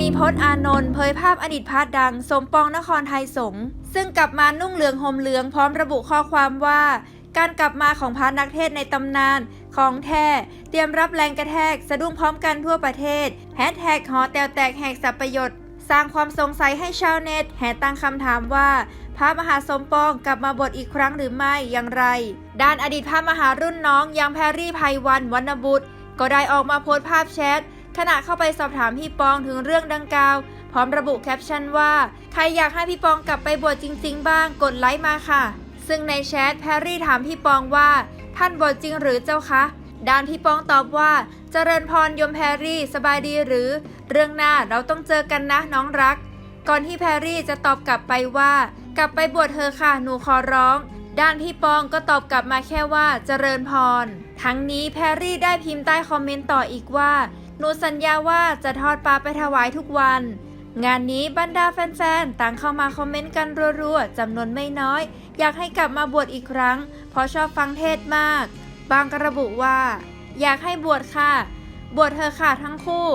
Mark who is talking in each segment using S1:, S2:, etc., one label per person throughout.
S1: ณีพจน์อานนท์เผยภาพอดีตพาร์ทดัง สมปองนครไทยสงฆ์ซึ่งกลับมานุ่งเหลืองห่มเหลืองพร้อมระบุข้อความว่า การกลับมาของพระนักเทศน์ในตำนาน ของแท้ เตรียมรับแรงกระแทก สะดุ้งพร้อมกันทั่วประเทศแฮชแท็กหอแตวแตกแหกสับประโยชน์สร้างความสงสัยให้ชาวเน็ตแห่ตั้งคำถามว่า พระมหาสมปองกลับมาบทอีกครั้งหรือไม่อย่างไร ด้านอดีตพระมหารุ่นน้องอย่างแพรรี่ไพวันวรรณบุตร ก็ได้ออกมาโพสต์ภาพแชท ขณะเข้าไปสอบถามพี่ปองถึงเรื่องดังกล่าว พร้อมระบุแคปชั่นว่า ใครอยากให้พี่ปองกลับไปบวชจริง ๆ บ้างกดไลค์มาค่ะ ซึ่งในแชทแพรรี่ถามพี่ปองว่า ท่านบวชจริงหรือเจ้าคะด้านพี่ปองตอบว่า เจริญพรยมแพรรี่สบายดีหรือ เรื่องหน้าเราต้องเจอกันนะน้องรัก ก่อนที่แพรรี่จะตอบกลับไปว่า กลับไปบวชเธอค่ะหนูขอร้อง ด้านพี่ปองก็ตอบกลับมาแค่ว่าเจริญพร ทั้งนี้แพรรี่ได้พิมพ์ใต้คอมเมนต์ต่ออีกว่า หนูสัญญาว่าจะทอดปลาไปถวายทุกวัน งานนี้บรรดาแฟนๆ ต่างเข้ามาคอมเมนต์กันรัวๆจำนวนไม่น้อย อยากให้กลับมาบวชอีกครั้ง เพราะชอบฟังเทศมาก บางกระบุว่า อยากให้บวชค่ะ บวชเธอค่ะทั้งคู่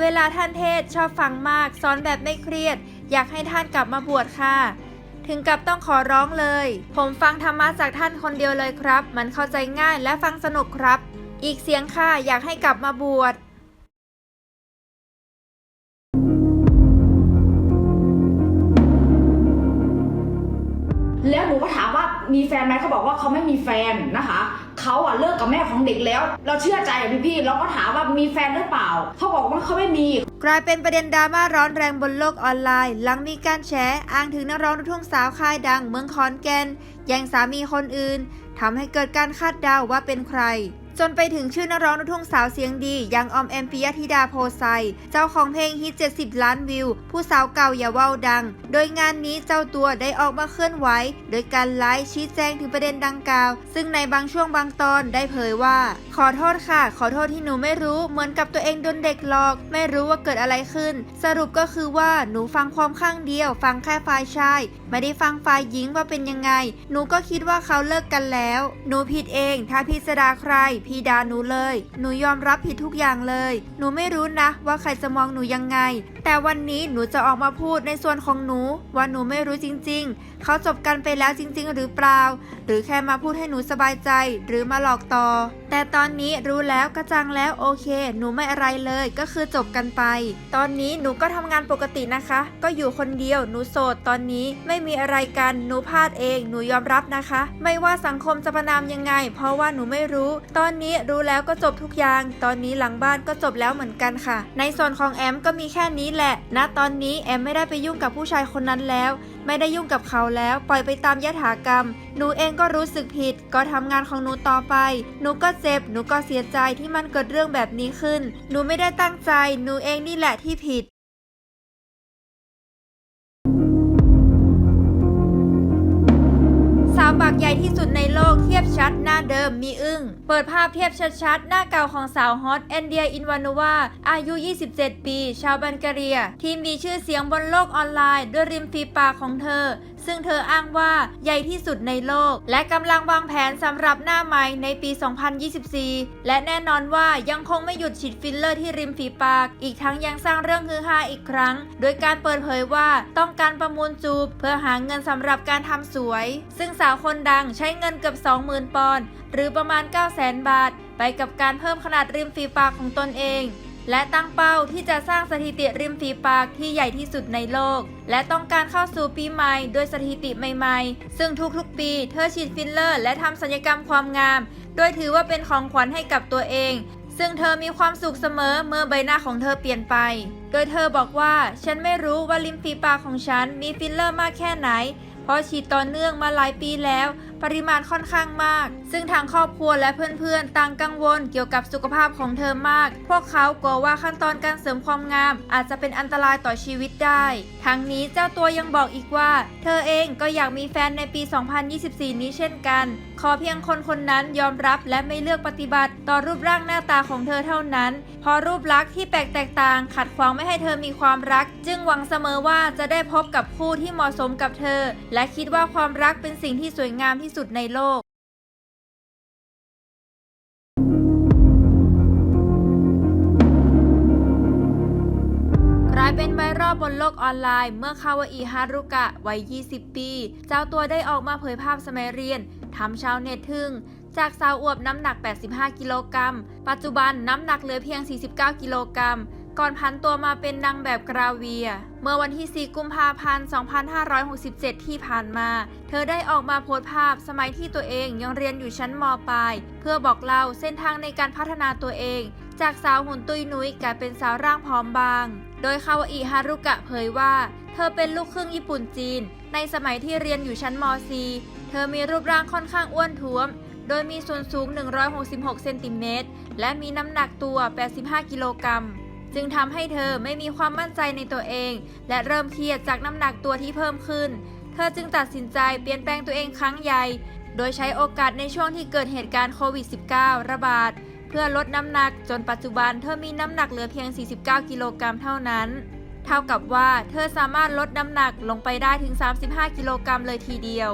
S1: เวลาท่านเทศชอบฟังมากสอนแบบไม่เครียด อยากให้ท่านกลับมาบวชค่ะถึงกับต้องขอร้องเลย ผมฟังธรรมะจากท่านคนเดียวเลยครับ มันเข้าใจง่ายและฟังสนุกครับ อีกเสียงค่ะอยากให้กลับมาบวช
S2: แล้วหนูก็ถามว่ามีแฟนไหมเขาบอกว่าเขาไม่มีแฟนนะคะเขาอะเลิกกับแม่ของเด็กแล้ว เราเชื่อใจอะพี่พี่เราก็ถามว่ามีแฟนหรือเปล่าเขาบอกว่าเขาไม่มี
S1: กลายเป็นประเด็นดราม่าร้อนแรงบนโลกออนไลน์ หลังมีการแชร์อ้างถึงนักร้องลูกทุ่งสาวค่ายดัง เมืองคอนแกนแย่งสามีคนอื่นทำให้เกิดการคาดเดาว่าเป็นใคร จนไปถึงชื่อนักร้องลูกทุ่งสาวเสียงดีอย่างออมแอมปิยธิดาโพไซ เจ้าของเพลงฮิต 70 ล้านวิว ผู้สาวเก่าอย่าว้าดัง โดยงานนี้เจ้าตัวได้ออกมาเคลื่อนไหว โดยการไลฟ์ชี้แจงถึงประเด็นดังกล่าว ซึ่งในบางช่วงบางตอนได้เผยว่า ขอโทษค่ะ ขอโทษที่หนูไม่รู้ เหมือนกับตัวเองโดนเด็กหลอก ไม่รู้ว่าเกิดอะไรขึ้น สรุปก็คือว่าหนูฟังความข้างเดียว ฟังแค่ฝ่ายชาย ไม่ได้ฟังฝ่ายหญิงว่าเป็นยังไง หนูก็คิดว่าเขาเลิกกันแล้ว หนูผิดเอง ถ้าพี่สดาใครพี่ดาหนูเลย หนูยอมรับผิดทุกอย่างเลย หนูไม่รู้นะ ว่าใครจะมองหนูยังไง แต่วันนี้หนูจะออกมาพูดในส่วนของหนู ว่าหนูไม่รู้จริง ๆ เขาจบกันไปแล้วจริง ๆ หรือเปล่า หรือแค่มาพูดให้หนูสบายใจ หรือมาหลอกต่อ แต่ตอนนี้รู้แล้วกระจังแล้วโอเค หนูไม่อะไรเลยก็คือจบกันไป ตอนนี้หนูก็ทำงานปกตินะคะ ก็อยู่คนเดียวหนูโสดตอนนี้ไม่มีอะไรกันหนูพลาดเอง หนูยอมรับนะคะ ไม่ว่าสังคมจะประนามยังไง เพราะว่าหนูไม่รู้ ตอนนี้รู้แล้วก็จบทุกอย่าง ตอนนี้หลังบ้านก็จบแล้วเหมือนกันค่ะ ในส่วนของแอมก็มีแค่นี้แหละณตอนนี้แอมไม่ได้ไปยุ่งกับผู้ชายคนนั้นแล้ว ไม่ได้ยุ่งกับเขาแล้ว ปล่อยไปตามยถากรรม หนูเองก็รู้สึกผิด ก็ทำงานของหนูต่อไป หนูก็เจ็บ หนูก็เสียใจที่มันเกิดเรื่องแบบนี้ขึ้น หนูไม่ได้ตั้งใจ หนูเองนี่แหละที่ผิด ปากใหญ่ที่สุดในโลกเทียบชัดหน้าเดิมมีอึ้ง เปิดภาพเทียบชัดๆ หน้าเก่าของสาวฮอตแอนเดียอินวานูวาอายุ 27 ปี ชาวบัลแกเรีย ที่มีชื่อเสียงบนโลกออนไลน์ ด้วยริมฝีปากของเธอ ซึ่งเธออ้างว่าใหญ่ที่สุดในโลก และกำลังวางแผนสำหรับหน้าใหม่ในปี 2024 และแน่นอนว่ายังคงไม่หยุดฉีดฟิลเลอร์ที่ริมฝีปาก อีกทั้งยังสร้างเรื่องฮือฮาอีกครั้ง โดยการเปิดเผยว่าต้องการประมูลจูบ เพื่อหาเงินสำหรับการทำสวย ซึ่งสาวคนดังใช้เงินเกือบ 20,000 ปอนด์หรือประมาณ 900,000 บาท ไปกับการเพิ่มขนาดริมฝีปากของตนเอง และตั้งเป้าที่จะสร้างสถิติริมฝีปากที่ใหญ่ที่สุดในโลก และต้องการเข้าสู่ปีใหม่ด้วยสถิติใหม่ๆ ซึ่งทุกๆ ปีเธอฉีดฟิลเลอร์ และทำศัลยกรรมความงาม โดยถือว่าเป็นของขวัญให้กับตัวเอง ซึ่งเธอมีความสุขเสมอเมื่อใบหน้าของเธอเปลี่ยนไป โดยเธอบอกว่า ฉันไม่รู้ว่าริมฝีปากของฉันมีฟิลเลอร์มากแค่ไหน เพราะฉีดต่อเนื่องมาหลายปีแล้วปริมาณค่อนข้างมาก ซึ่งทางครอบครัวและเพื่อนๆ ต่างกังวลเกี่ยวกับสุขภาพของเธอมาก พวกเขากลัวว่าขั้นตอนการเสริมความงาม อาจจะเป็นอันตรายต่อชีวิตได้ ทั้งนี้เจ้าตัวยังบอกอีกว่า เธอเองก็อยากมีแฟนในปี 2024 นี้เช่นกัน ขอเพียงคนคนนั้นยอมรับและไม่เลือกปฏิบัติ ต่อรูปร่างหน้าตาของเธอเท่านั้น เพราะรูปลักษณ์ที่แปลกแตกต่าง ขัดขวางไม่ให้เธอมีความรัก จึงหวังเสมอว่าจะได้พบกับคู่ที่เหมาะสมกับเธอ และคิดว่าความรักเป็นสิ่งที่สวยงามที่สุดในโลกกลายเป็นไวรัลบนโลกออนไลน์ เมื่อคาวาอิฮารุกะวัย 20 ปี เจ้าตัวได้ออกมาเผยภาพสมัยเรียนทำชาวเน็ตทึ่ง จากสาวอวบน้ำหนัก 85 กิโลกรัม ปัจจุบันน้ำหนักเหลือเพียง 49 กิโลกรัม ก่อนพันตัวมาเป็นนางแบบกราเวีย เมื่อวันที่ 4 กุมภาพันธ์ 2567 ที่ผ่านมา เธอได้ออกมาโพสต์ภาพสมัยที่ตัวเองยังเรียนอยู่ชั้นมปลาย เพื่อบอกเล่าเส้นทางในการพัฒนาตัวเอง จากสาวหุ่นตุยนุ้ยกลายเป็นสาวร่างผอมบาง โดยคาวาอิฮารุกะเผยว่า เธอเป็นลูกครึ่งญี่ปุ่นจีน ในสมัยที่เรียนอยู่ชั้นม .4 เธอมีรูปร่างค่อนข้างอ้วนท้วมโดยมีส่วนสูง 166 เซนติเมตร และมีน้ำหนักตัว 85 กิโลกรัม จึงทำให้เธอไม่มีความมั่นใจในตัวเอง และเริ่มเครียดจากน้ำหนักตัวที่เพิ่มขึ้น เธอจึงตัดสินใจเปลี่ยนแปลงตัวเองครั้งใหญ่ โดยใช้โอกาสในช่วงที่เกิดเหตุการณ์โควิด -19 ระบาด เพื่อลดน้ำหนักจนปัจจุบันเธอมีน้ำหนักเหลือเพียง 49 กิโลกรัมเท่านั้น เท่ากับว่าเธอสามารถลดน้ำหนักลงไปได้ถึง 35 กิโลกรัมเลยทีเดียว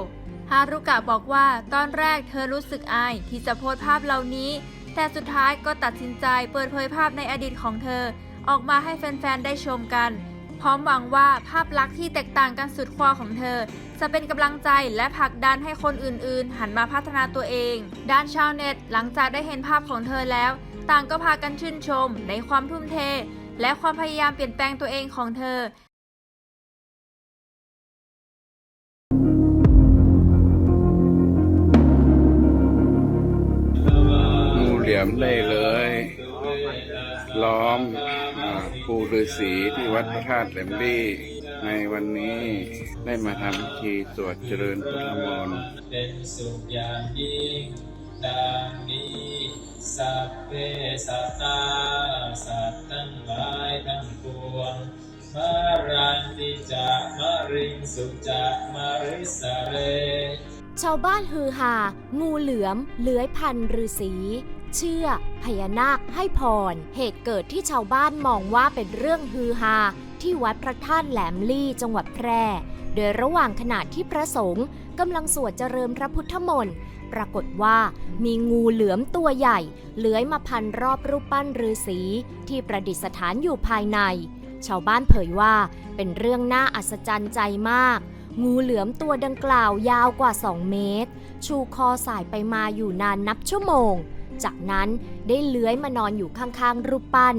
S1: ฮารุกะบอกว่าตอนแรกเธอรู้สึกอายที่จะโพสภาพเหล่านี้ แต่สุดท้ายก็ตัดสินใจเปิดเผยภาพในอดีตของเธอ ออกมาให้แฟนๆ ได้ชมกัน พร้อมหวังว่าภาพลักษณ์ที่แตกต่างกันสุดขั้วของเธอ จะเป็นกำลังใจและผลักดันให้คนอื่นๆ หันมาพัฒนาตัวเอง ด้านชาวเน็ต หลังจากได้เห็นภาพของเธอแล้ว ต่างก็พากันชื่นชมในความทุ่มเท และความพยายามเปลี่ยนแปลงตัวเองของเธอ
S3: มได้เลย ล้อมอ่าปูฤาษีที่วัดพระธาตุแหลมลี่ในวันนี้ได้มาทำพิธีสวดเจริญพุทธมนต์
S4: เป็นสุขอย่างยิ่งดังนี้สัพเพสัตตาสัตว์ทั้งหลายทั้งปวงมารันติจะมะริงสุจะมะริสะเร
S5: ชาวบ้านฮือฮางูเหลือมเลื้อยพันฤาษี เชื่อ พญานาคให้พร เหตุเกิดที่ชาวบ้านมองว่าเป็นเรื่องฮือฮาที่วัดพระธาตุแหลมลี่จังหวัดแพร่ โดยระหว่างขณะที่พระสงฆ์กำลังสวดเจริญพระพุทธมนต์ปรากฏว่ามีงูเหลือมตัวใหญ่ เลื้อยมาพันรอบรูปปั้นฤาษีที่ประดิษฐานอยู่ภายใน ชาวบ้านเผยว่าเป็นเรื่องน่าอัศจรรย์ใจมาก งูเหลือมตัวดังกล่าวยาวกว่า 2 เมตร ชูคอสายไปมาอยู่นานนับชั่วโมง จากนั้นได้เลื้อยมานอนอยู่ข้างๆ รูปปั้น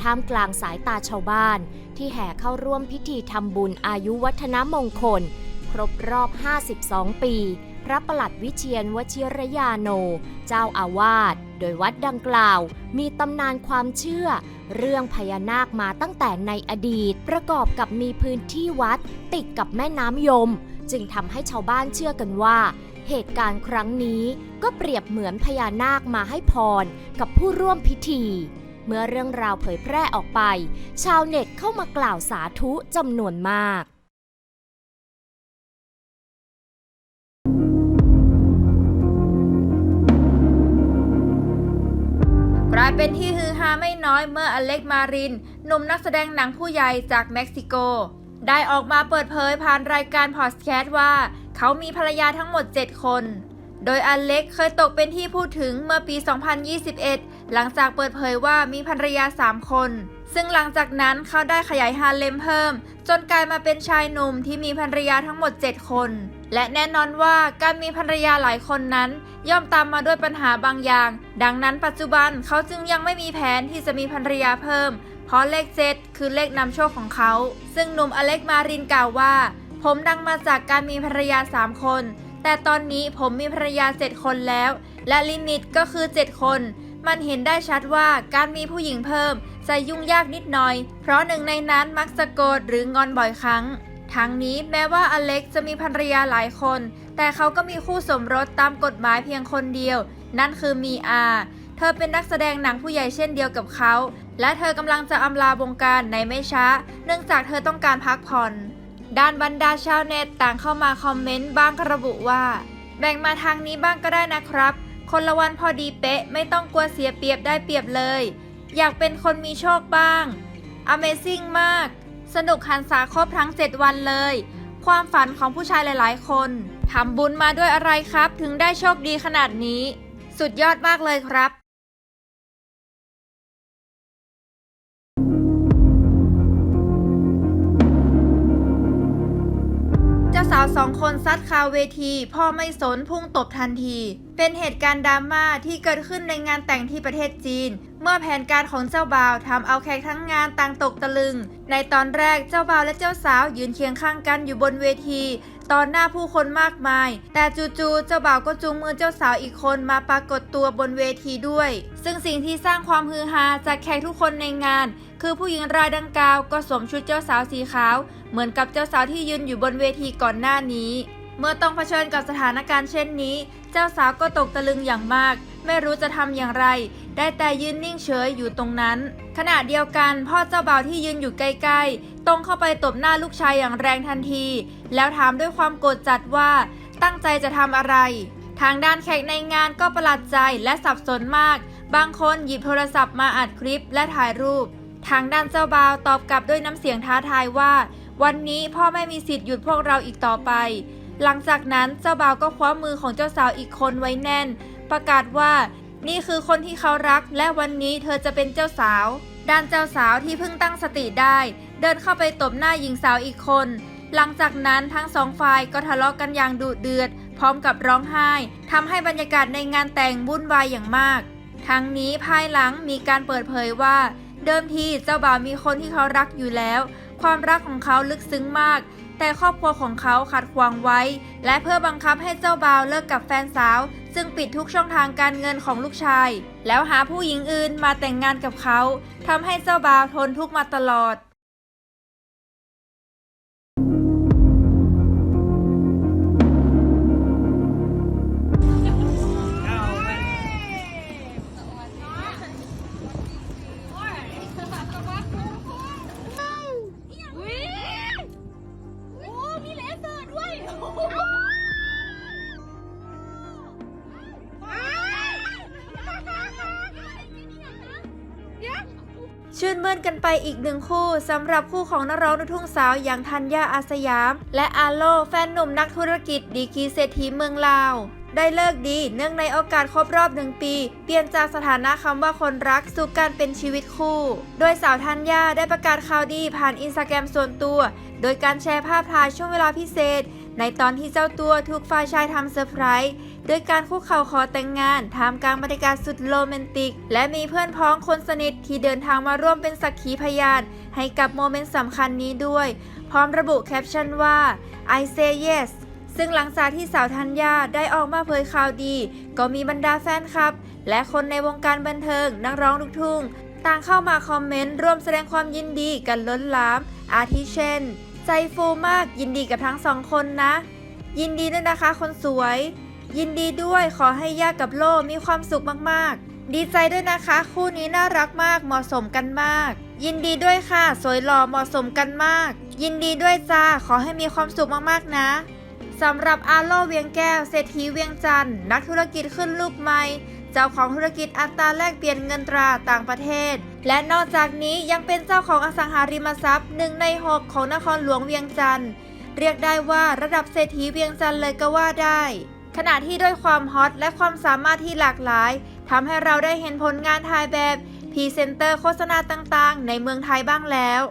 S5: ท่ามกลางสายตาชาวบ้าน ที่แห่เข้าร่วมพิธีทำบุญอายุวัฒนมงคล ครบรอบ 52 ปี พระประหลัดวิเชียนวชิรยาโน เจ้าอาวาส โดยวัดดังกล่าว มีตำนานความเชื่อ เรื่องพญานาคมาตั้งแต่ในอดีต ประกอบกับมีพื้นที่วัดติดกับแม่น้ำยม จึงทำให้ชาวบ้านเชื่อกันว่า เหตุการณ์ครั้งนี้ก็เปรียบเหมือนพญานาคมาให้พรกับผู้ร่วมพิธี เมื่อเรื่องราวเผยแพร่ออกไป ชาวเน็ตเข้ามากล่าวสาธุจำนวนมาก
S1: กลายเป็นที่ฮือฮาไม่น้อยเมื่ออเล็กมาริน หนุ่มนักแสดงหนังผู้ใหญ่จากเม็กซิโก ได้ออกมาเปิดเผยผ่านรายการพอดแคสต์ว่า เขามีภรรยาทั้งหมด 7 คน โดยอเล็กเคยตกเป็นที่พูดถึงเมื่อปี 2021 หลังจากเปิดเผยว่ามีภรรยา 3 คน ซึ่งหลังจากนั้นเขาได้ขยายฮาเลมเพิ่ม จนกลายมาเป็นชายหนุ่มที่มีภรรยาทั้งหมด 7 คน และแน่นอนว่าการมีภรรยาหลายคนนั้น ย่อมตามมาด้วยปัญหาบางอย่าง ดังนั้นปัจจุบันเขาจึงยังไม่มีแผนที่จะมีภรรยาเพิ่ม เพราะเลขเจ็ดคือเลขนำโชคของเขา ซึ่งหนุ่มอเล็กมารินกล่าวว่า ผมดังมาจากการมีภรรยา 3 คน แต่ตอนนี้ผมมีภรรยา 7 คนแล้ว และลิมิตก็คือ 7 คน มันเห็นได้ชัดว่าการมีผู้หญิงเพิ่มจะยุ่งยากนิดหน่อย เพราะหนึ่งในนั้นมักจะโกรธหรืองอนบ่อยครั้ง ทั้งนี้แม้ว่าอเล็กจะมีภรรยาหลายคน แต่เขาก็มีคู่สมรสตามกฎหมายเพียงคนเดียว นั่นคือมีอา เธอเป็นนักแสดงหนังผู้ใหญ่เช่นเดียวกับเขา และเธอกำลังจะอำลาวงการในไม่ช้า เนื่องจากเธอต้องการพักผ่อน ด้านบรรดาชาวเน็ตต่างเข้ามาคอมเมนต์บ้างก็ระบุว่า แบ่งมาทางนี้บ้างก็ได้นะครับ คนละวันพอดีเป๊ะไม่ต้องกลัวเสียเปรียบได้เปรียบเลย อยากเป็นคนมีโชคบ้าง Amazing มาก สนุกหันษาครบทั้ง 7 วันเลย ความฝันของผู้ชายหลาย ๆ คนทำบุญมาด้วยอะไรครับ ถึงได้โชคดีขนาดนี้ สุดยอดมากเลยครับาวสองคนซัดคาเวที พ่อไม่สนพุ่งตบทันที เป็นเหตุการณ์ดราม่าที่เกิดขึ้นในงานแต่งที่ประเทศจีน เมื่อแผนการของเจ้าบ่าวทำเอาแขกทั้งงานต่างตกตะลึง ในตอนแรกเจ้าบ่าวและเจ้าสาวยืนเคียงข้างกันอยู่บนเวที ตอนหน้าผู้คนมากมาย แต่จู่ๆเจ้าบ่าวก็จูงมือเจ้าสาวอีกคนมาปรากฏตัวบนเวทีด้วย ซึ่งสิ่งที่สร้างความฮือฮาจากแขกทุกคนในงาน คือผู้หญิงรายดังกล่าวก็สวมชุดเจ้าสาวสีขาว เหมือนกับเจ้าสาวที่ยืนอยู่บนเวทีก่อนหน้านี้ เมื่อต้องเผชิญกับสถานการณ์เช่นนี้ เจ้าสาวก็ตกตะลึงอย่างมาก ไม่รู้จะทำอย่างไร ได้แต่ยืนนิ่งเฉยอยู่ตรงนั้น ขณะเดียวกันพ่อเจ้าบ่าวที่ยืนอยู่ใกล้ๆตรงเข้าไปตบหน้าลูกชายอย่างแรงทันที แล้วถามด้วยความโกรธจัดว่า ตั้งใจจะทำอะไร ทางด้านแขกในงานก็ประหลาดใจและสับสนมาก บางคนหยิบโทรศัพท์มาอัดคลิปและถ่ายรูป ทางด้านเจ้าบ่าวตอบกลับด้วยน้ำเสียงท้าทายว่า วันนี้พ่อไม่มีสิทธิ์หยุดพวกเราอีกต่อไป หลังจากนั้นเจ้าบ่าวก็คว้ามือของเจ้าสาวอีกคนไว้แน่น ประกาศว่า นี่คือคนที่เขารัก และวันนี้เธอจะเป็นเจ้าสาว ด้านเจ้าสาวที่เพิ่งตั้งสติได้ เดินเข้าไปตบหน้าหญิงสาวอีกคน หลังจากนั้นทั้งสองฝ่ายก็ทะเลาะกันอย่างดุเดือด พร้อมกับร้องไห้ทำให้บรรยากาศในงานแต่งวุ่นวายอย่างมาก ทั้งนี้ภายหลังมีการเปิดเผยว่า เดิมทีเจ้าบ่าวมีคนที่เขารักอยู่แล้ว ความรักของเขาลึกซึ้งมาก แต่ครอบครัวของเขาขัดขวางไว้ และเพื่อบังคับให้เจ้าบ่าวเลิกกับแฟนสาว ซึ่งปิดทุกช่องทางการเงินของลูกชาย แล้วหาผู้หญิงอื่นมาแต่งงานกับเขาทำให้เจ้าบ่าวทนทุกข์มาตลอด ชื่นมื่นกันไปอีกหนึ่งคู่สำหรับคู่ของนักร้องลูกทุ่งสาวอย่างธัญญาอาสยาม และอาโลแฟนหนุ่มนักธุรกิจดีกีเศรษฐีเมืองลาวได้เลิกดีเนื่องในโอกาสครบรอบหนึ่งปี เปลี่ยนจากสถานะคำว่าคนรักสู่การเป็นชีวิตคู่ โดยสาวธัญญาได้ประกาศข่าวดีผ่านอินสตาแกรมส่วนตัว โดยการแชร์ภาพถ่ายช่วงเวลาพิเศษ ในตอนที่เจ้าตัวถูกฝ่ายชายทำเซอร์ไพรส์ โดยการคุกเข่าขอแต่งงานท่ามกลางบรรยากาศสุดโรแมนติก และมีเพื่อนพ้องคนสนิทที่เดินทางมาร่วมเป็นสักขีพยาน ให้กับโมเมนต์สำคัญนี้ด้วย พร้อมระบุแคปชั่นว่า I say yes ซึ่งหลังจากที่สาวธัญญาได้ออกมาเผยข่าวดี ก็มีบรรดาแฟนคลับ และคนในวงการบันเทิง นักร้องลูกทุ่ง ต่างเข้ามาคอมเมนต์ร่วมแสดงความยินดีกันล้นหลาม อาทิเช่น ใจฟูมากยินดีกับทั้งสองคนนะ ยินดีด้วยนะคะคนสวย ยินดีด้วยขอให้ย่ากับโลมีความสุขมากๆ ดีใจด้วยนะคะ คู่นี้น่ารักมากเหมาะสมกันมาก ยินดีด้วยค่ะ สวยหล่อเหมาะสมกันมาก ยินดีด้วยจ้าขอให้มีความสุขมากๆนะสำหรับอาโลเวียงแก้วเศรษฐีเวียงจันทร์นักธุรกิจขึ้นลูกใหม่เจ้าของธุรกิจอัตราแลกเปลี่ยนเงินตราต่างประเทศ และนอกจากนี้ยังเป็นเจ้าของอสังหาริมทรัพย์หนึ่งในหกของนครหลวงเวียงจันทร์เรียกได้ว่าระดับเศรษฐีเวียงจันทร์เลยก็ว่าได้ ขณะที่ด้วยความฮอตและความสามารถที่หลากหลายทำให้เราได้เห็นผลงานถ่ายแบบพรีเซนเตอร์โฆษณาต่างๆ ในเมืองไทยบ้างแล้ว